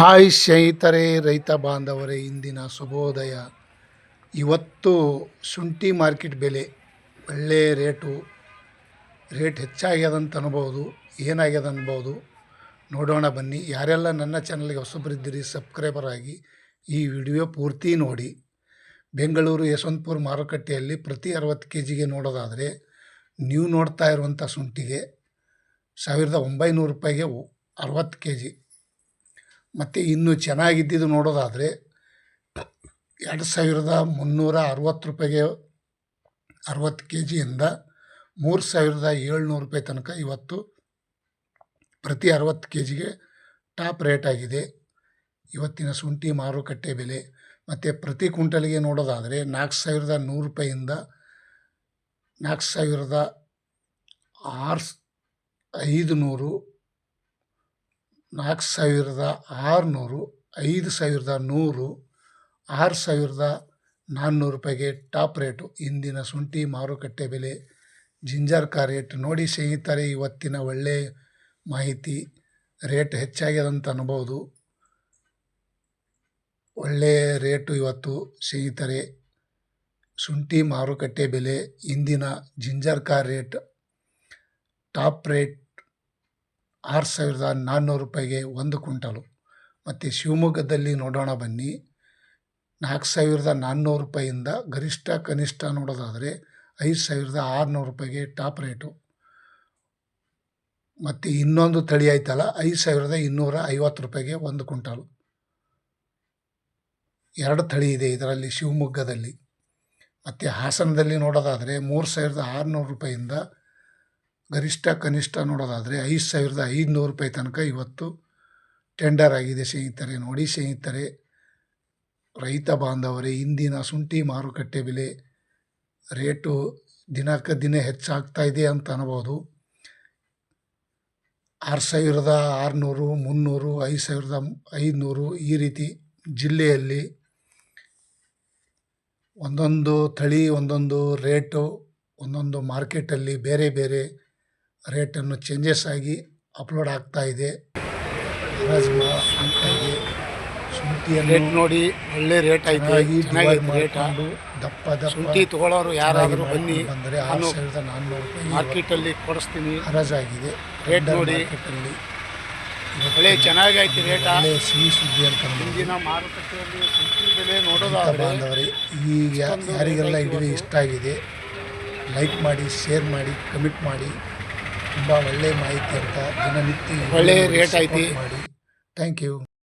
Hi ಸ್ನೇಹಿತರೆ, ರೈತ ಬಾಂಧವರೇ, ಇಂದಿನ ಶುಭೋದಯ. ಇವತ್ತು ಶುಂಠಿ ಮಾರ್ಕೆಟ್ ಬೆಲೆ ಒಳ್ಳೆಯ ರೇಟು. ರೇಟ್ ಹೆಚ್ಚಾಗ್ಯದಂತ ಅನ್ಬೋದು, ಏನಾಗ್ಯದ ಅನ್ಬೋದು ನೋಡೋಣ ಬನ್ನಿ. ಯಾರೆಲ್ಲ ನನ್ನ ಚಾನಲ್ಗೆ ಹೊಸಬರಿದ್ದೀರಿ ಸಬ್ಸ್ಕ್ರೈಬರ್ ಆಗಿ ಈ ವಿಡಿಯೋ ಪೂರ್ತಿ ನೋಡಿ. ಬೆಂಗಳೂರು ಯಶವಂತಪುರ ಮಾರುಕಟ್ಟೆಯಲ್ಲಿ ಪ್ರತಿ ಅರವತ್ತು ಕೆ ಜಿಗೆ ನೋಡೋದಾದರೆ ನೀವು ನೋಡ್ತಾ ಇರುವಂಥ ಶುಂಠಿಗೆ ಸಾವಿರದ ಒಂಬೈನೂರು ರೂಪಾಯಿಗೆ ಅರವತ್ತು ಕೆ ಜಿ ಮತ್ತು ಇನ್ನು ಚೆನ್ನಾಗಿದ್ದಿದ್ದು ನೋಡೋದಾದರೆ ಎರಡು ಸಾವಿರದ ಮುನ್ನೂರ ಅರವತ್ತು ರೂಪಾಯಿಗೆ ಅರವತ್ತು ಕೆ ಜಿಯಿಂದ ಮೂರು ಸಾವಿರದ ಏಳ್ನೂರು ರೂಪಾಯಿ ತನಕ ಇವತ್ತು ಪ್ರತಿ ಅರವತ್ತು ಕೆ ಜಿಗೆ ಟಾಪ್ ರೇಟ್ ಆಗಿದೆ. ಇವತ್ತಿನ ಶುಂಠಿ ಮಾರುಕಟ್ಟೆ ಬೆಲೆ. ಮತ್ತು ಪ್ರತಿ ಕ್ವಿಂಟಲ್ಗೆ ನೋಡೋದಾದರೆ ನಾಲ್ಕು ಸಾವಿರದ ನೂರು ರೂಪಾಯಿಂದ ನಾಲ್ಕು ಸಾವಿರದ ಆರು ಐದು ನೂರು ನಾಲ್ಕು ಸಾವಿರದ ಆರುನೂರು, ಐದು ಸಾವಿರದ ನೂರು, ಆರು ಸಾವಿರದ ನಾನ್ನೂರು ರೂಪಾಯಿಗೆ ಟಾಪ್ ರೇಟು. ಇಂದಿನ ಶುಂಠಿ ಮಾರುಕಟ್ಟೆ ಬೆಲೆ ಜಿಂಜರ್ ಕಾ ರೇಟ್ ನೋಡಿ ಸ್ನೇಹಿತರೆ, ಇವತ್ತಿನ ಒಳ್ಳೆಯ ಮಾಹಿತಿ. ರೇಟ್ ಹೆಚ್ಚಾಗ್ಯದಂತ ಅನ್ಬೋದು. ಒಳ್ಳೆಯ ರೇಟು ಇವತ್ತು ಸ್ನೇಹಿತರೆ. ಶುಂಠಿ ಮಾರುಕಟ್ಟೆ ಬೆಲೆ ಇಂದಿನ ಜಿಂಜರ್ ಕಾ ರೇಟ್ ಟಾಪ್ ರೇಟ್ ಆರು ಸಾವಿರದ ನಾನ್ನೂರು ರೂಪಾಯಿಗೆ ಒಂದು ಕ್ವಿಂಟಲು. ಮತ್ತು ಶಿವಮೊಗ್ಗದಲ್ಲಿ ನೋಡೋಣ ಬನ್ನಿ. ನಾಲ್ಕು ಸಾವಿರದ ನಾನ್ನೂರು ರೂಪಾಯಿಂದ ಗರಿಷ್ಠ ಕನಿಷ್ಠ ನೋಡೋದಾದರೆ ಐದು ಸಾವಿರದ ಆರುನೂರು ರೂಪಾಯಿಗೆ ಟಾಪ್ ರೇಟು. ಮತ್ತು ಇನ್ನೊಂದು ತಳಿ ಆಯ್ತಲ್ಲ, ಐದು ಸಾವಿರದ ಇನ್ನೂರ ಐವತ್ತು ರೂಪಾಯಿಗೆ ಒಂದು ಕ್ವಿಂಟಲು. ಎರಡು ತಳಿ ಇದೆ ಇದರಲ್ಲಿ ಶಿವಮೊಗ್ಗದಲ್ಲಿ. ಮತ್ತು ಹಾಸನದಲ್ಲಿ ನೋಡೋದಾದರೆ ಮೂರು ಸಾವಿರದ ಆರುನೂರು ರೂಪಾಯಿಂದ ಗರಿಷ್ಠ ಕನಿಷ್ಠ ನೋಡೋದಾದರೆ ಐದು ಸಾವಿರದ ಐದುನೂರು ರೂಪಾಯಿ ತನಕ ಇವತ್ತು ಟೆಂಡರ್ ಆಗಿದೆ ಸ್ನೇಹಿತರೆ. ನೋಡಿ ಸ್ನೇಹಿತರೆ, ರೈತ ಬಾಂಧವರೇ, ಇಂದಿನ ಶುಂಠಿ ಮಾರುಕಟ್ಟೆ ಬೆಲೆ ರೇಟು ದಿನಕ್ಕೆ ದಿನ ಹೆಚ್ಚಾಗ್ತಾ ಇದೆ ಅಂತ ಅನ್ಬೋದು. ಆರು ಸಾವಿರದ ಆರುನೂರು, ಮುನ್ನೂರು, ಐದು ಸಾವಿರದ ಐದುನೂರು ಈ ರೀತಿ ಜಿಲ್ಲೆಯಲ್ಲಿ ಒಂದೊಂದು ತಳಿ, ಒಂದೊಂದು ರೇಟು, ಒಂದೊಂದು ಮಾರ್ಕೆಟಲ್ಲಿ ಬೇರೆ ಬೇರೆ ರೇಟನ್ನು ಚೇಂಜಸ್ ಆಗಿ ಅಪ್ಲೋಡ್ ಆಗ್ತಾ ಇದೆ. ಶುಂಠಿಯನ್ನು ರೇಟ್ ನೋಡಿ ಒಳ್ಳೆ ರೇಟ್ ಆಯ್ತು ಚೆನ್ನಾಗಿದೆ ರೇಟ್. ದಪ್ಪ ಶುಂಠಿ ತಗೊಳ್ಳೋರು ಯಾರಾದರೂ ಬನ್ನಿ. ಬಂದರೆ ಆರು ನಾನು ಸಾವಿರದ ನಾನ್ನೂರು ರೂಪಾಯಿ ಮಾರ್ಕೆಟಲ್ಲಿ ಕೊಡಿಸ್ತೀನಿ. ಹರಾಜಾಗಿದೆ ರೇಟ್ ನೋಡಿ. ಮಾರ್ಕೆಟಲ್ಲಿ ಒಳ್ಳೆ ಚೆನ್ನಾಗೈತಿ ರೇಟ್. ಒಳ್ಳೆ ಸಿಹಿ ಸುದ್ದಿ ಅಂತ ಮುಂದಿನ ಇಂದಿನ ಮಾರುಕಟ್ಟೆಯಲ್ಲಿ ಶುಂಠಿ ಬೆಲೆ ನೋಡೋದಾದರೆ ನೋಡೋದಾದ್ರೆ ಬಾಂಧವರೇ ಈ ಯಾ- ಇಷ್ಟೊಂದು ಯಾರಿಗೆಲ್ಲ ಇಡೀ ಇಷ್ಟ ಆಗಿದೆ ಲೈಕ್ ಮಾಡಿ ಶೇರ್ ಮಾಡಿ ಕಮೆಂಟ್ ಮಾಡಿ. ತುಂಬ ಒಳ್ಳೆಯ ಮಾಹಿತಿ ಅಂತ ದಿನನಿತ್ಯ ಒಳ್ಳೆ ರೇಟ್ ಐತಿ. Thank you